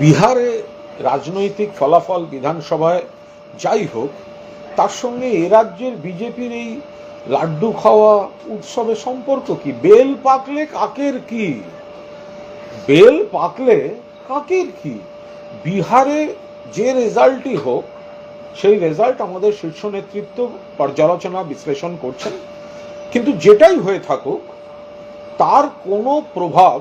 বিহারে রাজনৈতিক ফলাফল বিধানসভায় যাই হোক, তার সঙ্গে এ রাজ্যের বিজেপির এই লাড্ডু খাওয়া উৎসবের সম্পর্ক কি? বেল পাকলে কাকের কি? বেল পাকলে কাকের কি? বিহারে যে রেজাল্টই হোক, সেই রেজাল্ট আমাদের শীর্ষ নেতৃত্ব পর্যালোচনা বিশ্লেষণ করছেন। কিন্তু যেটাই হয়ে থাকুক, তার কোনো প্রভাব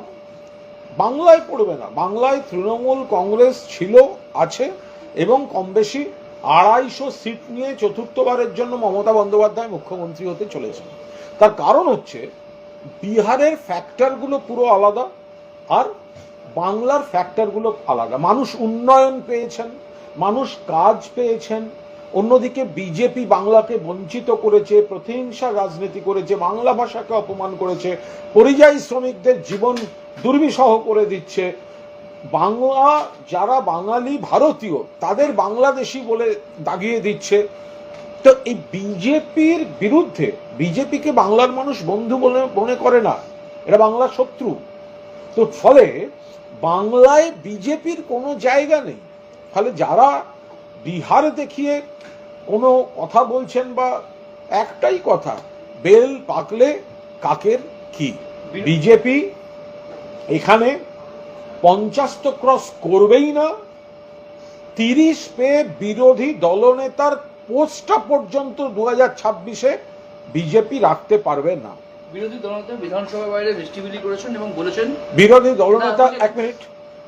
বাংলায় পড়বে না। বাংলায় তৃণমূল কংগ্রেস ছিল, আছে, এবং কম বেশি আড়াইশো সিট নিয়ে চতুর্থবারের জন্য মমতা বন্দ্যোপাধ্যায় মুখ্যমন্ত্রী হতে চলেছেন। তার কারণ হচ্ছে, বিহারের ফ্যাক্টরগুলো পুরো আলাদা আর বাংলার ফ্যাক্টরগুলো আলাদা। মানুষ উন্নয়ন পেয়েছেন, মানুষ কাজ পেয়েছেন অন্যদিকে বিজেপি বাংলাকে বঞ্চিত করেছে, প্রতিহিংসা রাজনীতি করেছে, বাংলা ভাষাকে অপমান করেছে, পরিযায়ী শ্রমিকদের জীবন দুর্বিষহ করে দিচ্ছে। বাংলা, যারা বাঙালি ভারতীয়, তাদের বাংলাদেশি বলে দাগিয়ে দিচ্ছে। তো এই বিজেপির বিরুদ্ধে বিজেপিকে বাংলার মানুষ বন্ধু বলে মনে করে না এটা বাংলার শত্রু। তো ফলে বাংলায় বিজেপির কোনো জায়গা নেই। ফলে যারা বিহার দেখিয়ে কোনো কথা বলছেন বা একটাই কথা বেল পাকলে কাকের কি? বিজেপি এখানে পঞ্চাশ তো ক্রস করবেই না তিরিশ পেয়ে বিরোধী দলনেতার পোস্টটা পর্যন্ত দু হাজার ছাব্বিশে বিজেপি রাখতে পারবে না। বিরোধী দলনেতা বিধানসভার বাইরে দৃষ্টিবিলি করেছেন এবং বলেছেন বিরোধী দলনেতা এক মিনিট।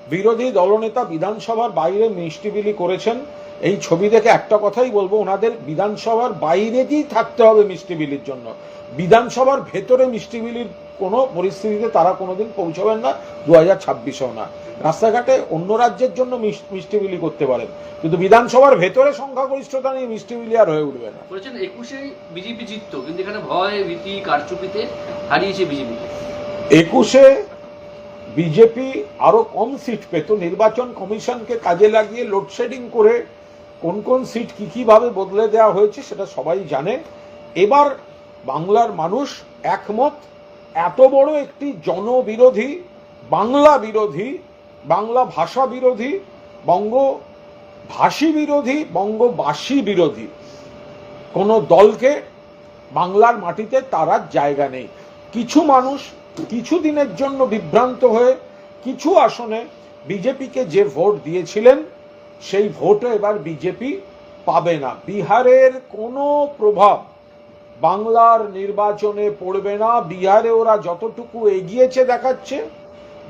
বিরোধী দলনেতা বিধানসভার বাইরে মিষ্টিবিলি করেছেন এই ছবি দেখে একটা কথাই বলব ওনাদের বিধানসভার বাইরেতেই থাকতে হবে মিষ্টিবিলির জন্য। বিধানসভার ভেতরে মিষ্টিবিলির কোনো পরিস্থিতিতে তারা কোনোদিন পৌঁছবেন না দু হাজার ছাব্বিশেও না। রাস্তাঘাটে অন্য রাজ্যের জন্য মিস- মিষ্টিবিলি করতে পারেন। কিন্তু বিধানসভার ভেতরে সংখ্যাগরিষ্ঠতা নিয়ে মিষ্টি মিষ্টিবিলি আর হয়ে উঠবে না। বলেছেন একুশে বিজেপি জিততো কিন্তু এখানে ভয় ভীতি কারচুপিতে হারিয়েছে বিজেপি। একুশে বিজেপি আরও কম সিট পেত নির্বাচন কমিশনকে কাজে লাগিয়ে লোডশেডিং করে কোন কোন সিট কি কীভাবে বদলে দেওয়া হয়েছে সেটা সবাই জানে। এবার বাংলার মানুষ একমত, এত বড় একটি জনবিরোধী, বাংলা বিরোধী, বাংলা ভাষা বিরোধী বঙ্গ ভাষী বিরোধী, বঙ্গবাসী বিরোধী। কোনো দলকে বাংলার মাটিতে তারা জায়গা নেই। কিছু মানুষ কিছু দিনের জন্য বিভ্রান্ত হয়ে কিছু আসনে বিজেপিকে যে ভোট দিয়েছিলেন সেই ভোটও এবার বিজেপি পাবে না। বিহারের কোনো প্রভাব বাংলার নির্বাচনে পড়বে না। বিহারে ওরা যতটুকু এগিয়েছে দেখাচ্ছে,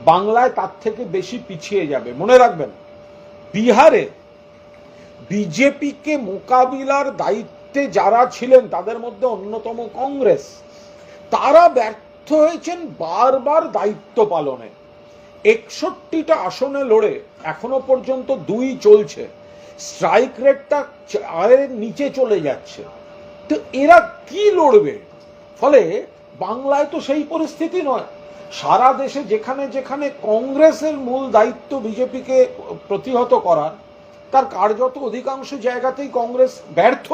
বাংলায় তার থেকে বেশি পিছিয়ে যাবে। মনে রাখবেন, বিহারে বিজেপিকে মোকাবিলার দায়িত্বে যারা ছিলেন, তাদের মধ্যে অন্যতম কংগ্রেস, তারা ব্যর্থ হয়েছেন বারবার দায়িত্ব পালনে। একষট্টিটা আসনে লড়ে এখনও পর্যন্ত দুই চলছে। স্ট্রাইক রেটটা চারের নিচে চলে যাচ্ছে। তো এরা কি লড়বে? ফলে বাংলায় তো সেই পরিস্থিতি নয়। সারা দেশে যেখানে যেখানে কংগ্রেসের মূল দায়িত্ব বিজেপিকে প্রতিহত করার, তার কার্যত অধিকাংশ জায়গাতেই কংগ্রেস ব্যর্থ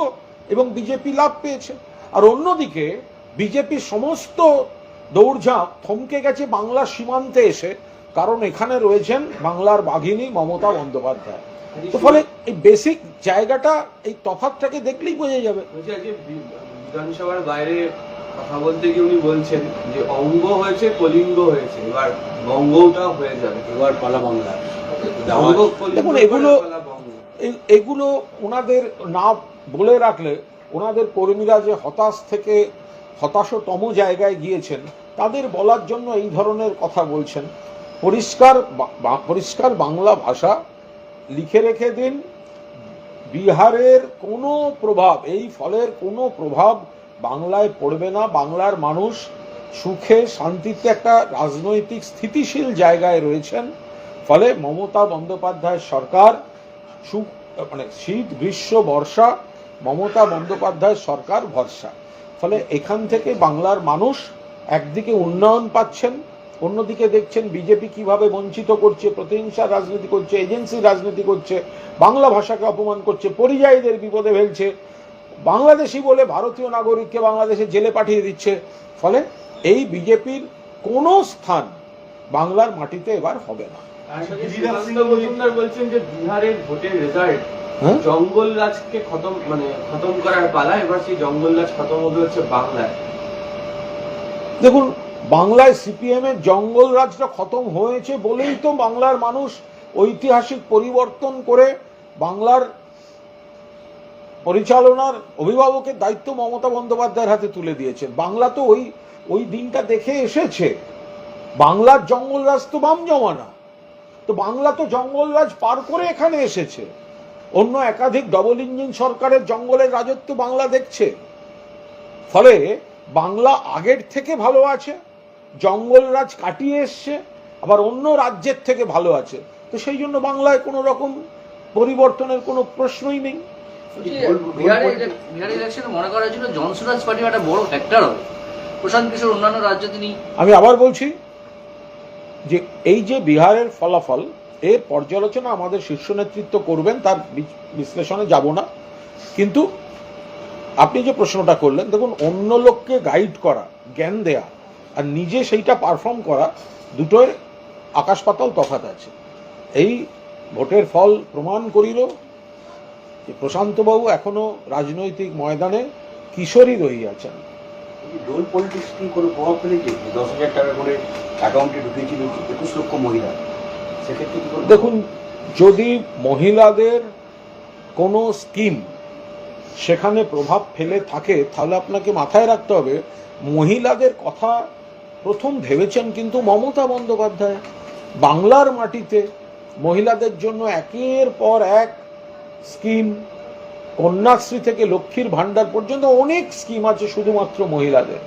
এবং বিজেপি লাভ পেয়েছে। আর অন্যদিকে বিজেপি সমস্ত দৌড়ঝাঁপ থমকে গেছে বাংলার সীমান্তে এসে। কারণ এখানে রয়েছেন বাংলার বাঘিনী মমতা বন্দ্যোপাধ্যায়। তো ফলে এই বেসিক জায়গাটা এই তফাৎটাকে দেখলেই বোঝা যাবে। বিধানসভার বাইরে কথা বলতে গিয়ে উনি বলছেন যে অঙ্গ হয়েছে কলিঙ্গ হয়েছে। এবার বঙ্গটা হয়ে যাবে। এবার পালা বাংলা। দেখুন, এগুলো- এগুলো ওনাদের না বলে রাখলে ওনাদের কর্মীরা যে হতাশ থেকে হতাশতম জায়গায় গিয়েছেন তাদের বলার জন্য এই ধরনের কথা বলছেন। পরিষ্কার পরিষ্কার বাংলা ভাষা লিখে রেখে দিন। বিহারের কোনো প্রভাব, এই ফলের কোনো প্রভাব বাংলায় পড়বে না। বাংলার মানুষ সুখে, শান্তিতে একটা রাজনৈতিক স্থিতিশীল জায়গায় রয়েছেন। ফলে মমতা বন্দ্যোপাধ্যায় সরকার সুখ মানে শীত, গ্রীষ্ম, বর্ষা, মমতা বন্দ্যোপাধ্যায় সরকার ভরসা। ফলে এখান থেকে বাংলার মানুষ একদিকে উন্নয়ন পাচ্ছেন অন্যদিকে দেখছেন বিজেপি কীভাবে বঞ্চিত করছে প্রতিহিংসার রাজনীতি করছে এজেন্সির রাজনীতি করছে বাংলা ভাষাকে অপমান করছে পরিযায়ীদের বিপদে ফেলছে। বাংলাদেশি বলে ভারতীয় নাগরিককে বাংলাদেশে জেলে পাঠিয়ে দিচ্ছে। ফলে এই বিজেপির কোনো স্থান বাংলার মাটিতে এবার হবে না। মজুমদার বলছেন যে বিহারের ভোটের রেজাল্ট হ্যাঁ? জঙ্গল রাজকে খতম মানে খতম করার পালা এবার সেই জঙ্গল রাজ খতম হবে হচ্ছে বাংলায়। দেখুন বাংলায় সিপিএম এর জঙ্গল রাজটা খতম হয়েছে বলেই তো বাংলার মানুষ ঐতিহাসিক পরিবর্তন করে বাংলার পরিচালনার অভিভাবকের দায়িত্ব মমতা বন্দ্যোপাধ্যায়ের হাতে তুলে দিয়েছেন। বাংলা তো ওই ওই দিনটা দেখে এসেছে। বাংলার জঙ্গল রাজ তো বাম জমানা। তো বাংলা তো জঙ্গল রাজ পার করে এখানে এসেছে। অন্য একাধিক ডবল ইঞ্জিন সরকারের জঙ্গলের রাজত্ব বাংলা দেখছে। ফলে বাংলা আগের থেকে ভালো আছে। জঙ্গল রাজ কাটিয়ে এসছে আবার অন্য রাজ্যের থেকে ভালো আছে। তো সেই জন্য বাংলায় কোনো রকম পরিবর্তনের কোনো প্রশ্নই নেই। বলছি, বিহারে ইলে- বিহারে ইলেকশনে মনে করা হয়েছিল জনসুরাজ পার্টি একটা বড় ফ্যাক্টর হবে। প্রশান্ত কিশোর অন্যান্য রাজ্য তিনি আমি আবার বলছি যে এই যে বিহারের ফলাফল এর পর্যালোচনা আমাদের শীর্ষ নেতৃত্ব করবেন তার বিশ্লেষণে যাব না। কিন্তু আপনি যে প্রশ্নটা করলেন দেখুন অন্য লোককে গাইড করা জ্ঞান দেয়া আর নিজে সেইটা পারফর্ম করা দুটোর আকাশ পাতাল তফাৎ আছে। এই ভোটের ফল প্রমাণ করিল যে প্রশান্তবাবু এখনও রাজনৈতিক ময়দানে কিশোরী রহিয়াছেন। পলিটিক্স কি কোনো প্রভাব ফেলেছে? দশ হাজার টাকা করে অ্যাকাউন্টে ঢুকেছিল একুশ লক্ষ মহিলা। সেক্ষেত্রে দেখুন যদি মহিলাদের কোনো স্কিম সেখানে প্রভাব ফেলে থাকে তাহলে আপনাকে মাথায় রাখতে হবে মহিলাদের কথা প্রথম ভেবেছেন কিন্তু মমতা বন্দ্যোপাধ্যায়, বাংলার মাটিতে মহিলাদের জন্য একের পর এক স্কিম, কন্যাশ্রী থেকে লক্ষ্মীর ভাণ্ডার পর্যন্ত অনেক স্কিম আছে শুধুমাত্র মহিলাদের।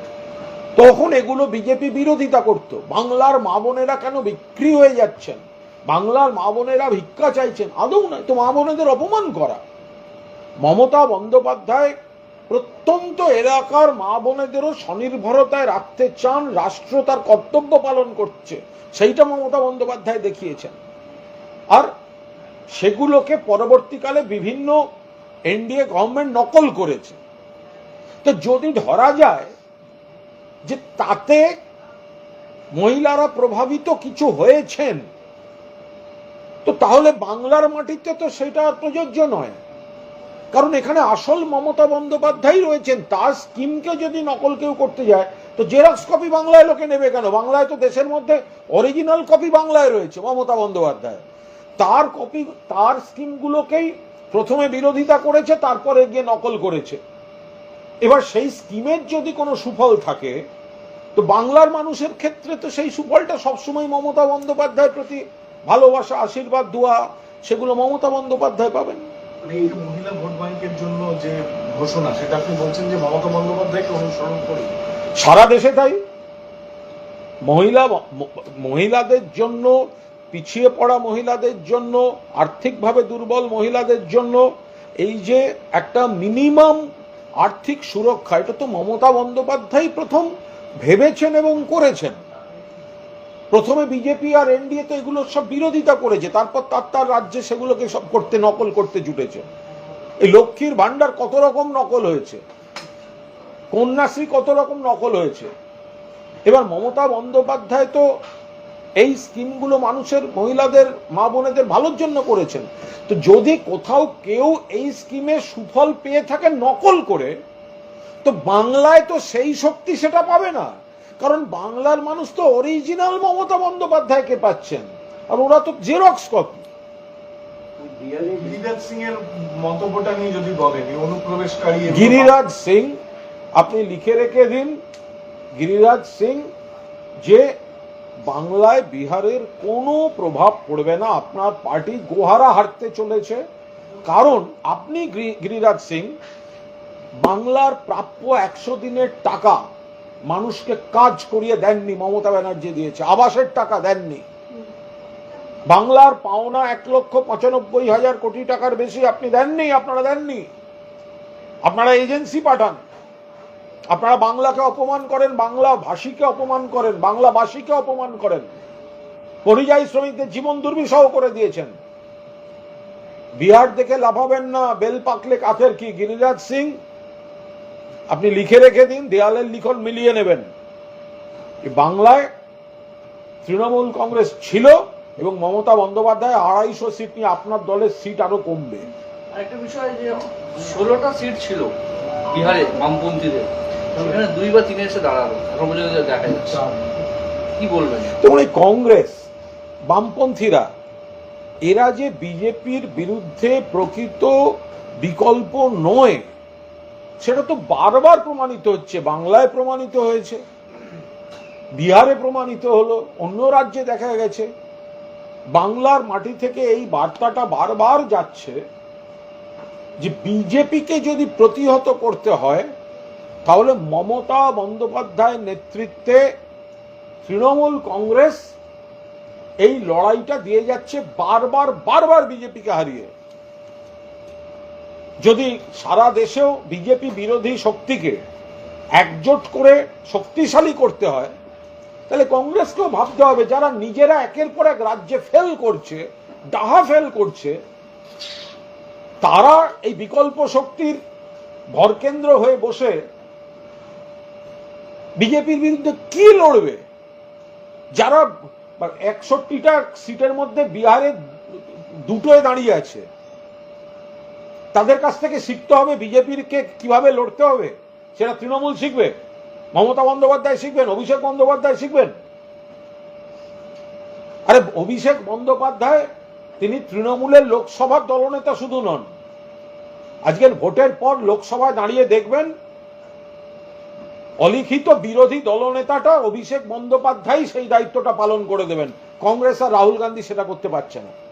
তখন এগুলো বিজেপি বিরোধিতা করত। বাংলার মা বোনেরা কেন বিক্রি হয়ে যাচ্ছেন? বাংলার মা বোনেরা ভিক্ষা চাইছেন। আদৌ নয় তো মা বোনেদের অপমান করা। মমতা বন্দ্যোপাধ্যায় প্রত্যন্ত এলাকার মা বোনেদেরও স্বনির্ভরতায় রাখতে চান, রাষ্ট্র তার কর্তব্য পালন করছে। সেইটা মমতা বন্দ্যোপাধ্যায় দেখিয়েছেন। আর সেগুলোকে পরবর্তীকালে বিভিন্ন এনডিএ গভর্নমেন্ট নকল করেছে। তো যদি ধরা যায় যে তাতে মহিলারা প্রভাবিত কিছু হয়েছেন, তো তাহলে বাংলার মাটিতে তো সেটা প্রযোজ্য নয়। কারণ এখানে আসল মমতা বন্দ্যোপাধ্যায় রয়েছেন, তার স্কিমকে যদি নকল কেউ করতে যায়, তো জেরক্স কপি বাংলায় লোকে নেবে কেন? বাংলায় তো দেশের মধ্যে অরিজিনাল কপি বাংলায় রয়েছে মমতা বন্দ্যোপাধ্যায়। তার কপি, তার স্কিমগুলোকেই প্রথমে বিরোধিতা করেছে, তারপরে গিয়ে নকল করেছে। এবার সেই স্কিমের যদি কোনো সুফল থাকে, তো বাংলার মানুষের ক্ষেত্রে তো সেই সুফলটা সবসময় মমতা বন্দ্যোপাধ্যায়ের প্রতি ভালোবাসা, আশীর্বাদ, দোয়া, সেগুলো মমতা বন্দ্যোপাধ্যায় পাবেন। মানে এই মহিলা ভোট ব্যাংকের জন্য যে ঘোষণা, সেটা আপনি বলছেন যে মমতা বন্দ্যোপাধ্যায়কে অনুসরণ করে। সারা দেশে তাই। মহিলা মহিলাদের জন্য, পিছিয়ে পড়া মহিলাদের জন্য, আর্থিকভাবে দুর্বল মহিলাদের জন্য, এই যে একটা মিনিমাম আর্থিক সুরক্ষা, এটা তো মমতা বন্দ্যোপাধ্যায় প্রথম ভেবেছেন এবং করেছেন। প্রথমে বিজেপি আর এনডিএ তো এগুলো সব বিরোধিতা করেছে, তারপর তার তার রাজ্যে সেগুলোকে সব করতে, নকল করতে জুটেছে। এই লক্ষ্মীর ভাণ্ডার কত রকম নকল হয়েছে? কন্যাশ্রী কত রকম নকল হয়েছে? এবার মমতা বন্দ্যোপাধ্যায় তো এই স্কিমগুলো মানুষের, মহিলাদের, মা বোনেদের ভালোর জন্য করেছেন। তো যদি কোথাও কেউ এই স্কিমে সুফল পেয়ে থাকে নকল করে, তো বাংলায় তো সেই শক্তি সেটা পাবে না। কারণ বাংলার মানুষ তো অরিজিনাল মমতা বন্দ্যোপাধ্যায়কে পাচ্ছেন। আর ওরা তো জেরক্স কপি গিরিরাজ সিং এর মন্তব্যটা নিয়ে যদি বলেন অনুপ্রবেশকারী গিরিরাজ সিং আপনি লিখে রেখে দিন। গিরিরাজ সিং যে বাংলায় বিহারের কোনো প্রভাব পড়বে না আপনার পার্টি গোহারা হারতে চলেছে। কারণ আপনি গিরি- গিরিরাজ সিং বাংলার প্রাপ্য একশো দিনের টাকা মানুষকে কাজ করিয়ে দেননি মমতা ব্যানার্জি দিয়েছে, আবাসের টাকা দেননি। বাংলার পাওনা এক লক্ষ পঁচানব্বই হাজার কোটি টাকার বেশি আপনি দেননি, আপনারা দেননি। আপনারা এজেন্সি পাঠান। আপনারা বাংলাকে অপমান করেন, বাংলা ভাষীকে অপমান করেন, বাংলা ভাষীকে অপমান করেন। পরিযায়ী শ্রমিকদের জীবন দুর্বিষহ করে দিয়েছেন। বিহার দেখে লাফাবেন না, বেল পাকলে কাকের কি, গিরিরাজ সিং? আপনি লিখে রেখে দিন দেয়ালের লিখন মিলিয়ে নেবেন। বাংলায় তৃণমূল কংগ্রেস ছিল এবং মমতা বন্দ্যোপাধ্যায় আড়াইশো সিট নিয়ে আপনার দলের সিট আরও কমবে। আরেকটা বিষয় যে ষোলোটা সিট ছিল বিহারে বামপন্থীদের। সেখানে দুই বা তিনে এসে দাঁড়াল। এখন পর্যন্ত দেখা যাচ্ছে। কি বলবেন? যেমন এই কংগ্রেস বামপন্থীরা এরা যে বিজেপির বিরুদ্ধে প্রকৃত বিকল্প নয় সেটা তো বারবার প্রমাণিত হচ্ছে, বাংলায় প্রমাণিত হয়েছে, বিহারে প্রমাণিত হলো, অন্য রাজ্যে দেখা গেছে। বাংলার মাটি থেকে এই বার্তাটা বারবার যাচ্ছে যে বিজেপিকে যদি প্রতিহত করতে হয়, তাহলে মমতা বন্দ্যোপাধ্যায়ের নেতৃত্বে তৃণমূল কংগ্রেস এই লড়াইটা দিয়ে যাচ্ছে বারবার বারবার বিজেপিকে হারিয়ে। যদি সারা দেশেও বিজেপি বিরোধী শক্তিকে একজোট করে শক্তিশালী করতে হয়, তাহলে কংগ্রেসকেও ভাবতে হবে যারা নিজেরা একের পর এক রাজ্যে ফেল করছে, ডাহা ফেল করছে, তারা এই বিকল্প শক্তির ভরকেন্দ্র হয়ে বসে বিজেপির বিরুদ্ধে কি লড়বে? যারা একষট্টিটা সিটের মধ্যে বিহারে দুটোয় দাঁড়িয়ে আছে তাদের কাছ থেকে শিখতে হবে, বিজেপির কে কীভাবে লড়তে হবে, সেটা তৃণমূল শিখবে, মমতা বন্দ্যোপাধ্যায় শিখবেন, অভিষেক বন্দ্যোপাধ্যায় শিখবেন। আরে, অভিষেক বন্দ্যোপাধ্যায়, তিনি তৃণমূলের লোকসভার দলনেতা শুধু নন। আজকের ভোটের পর লোকসভায় দাঁড়িয়ে দেখবেন, অলিখিত বিরোধী দলনেতাটা অভিষেক বন্দ্যোপাধ্যায় সেই দায়িত্বটা পালন করে দেবেন। কংগ্রেস আর রাহুল গান্ধী সেটা করতে পারছে না।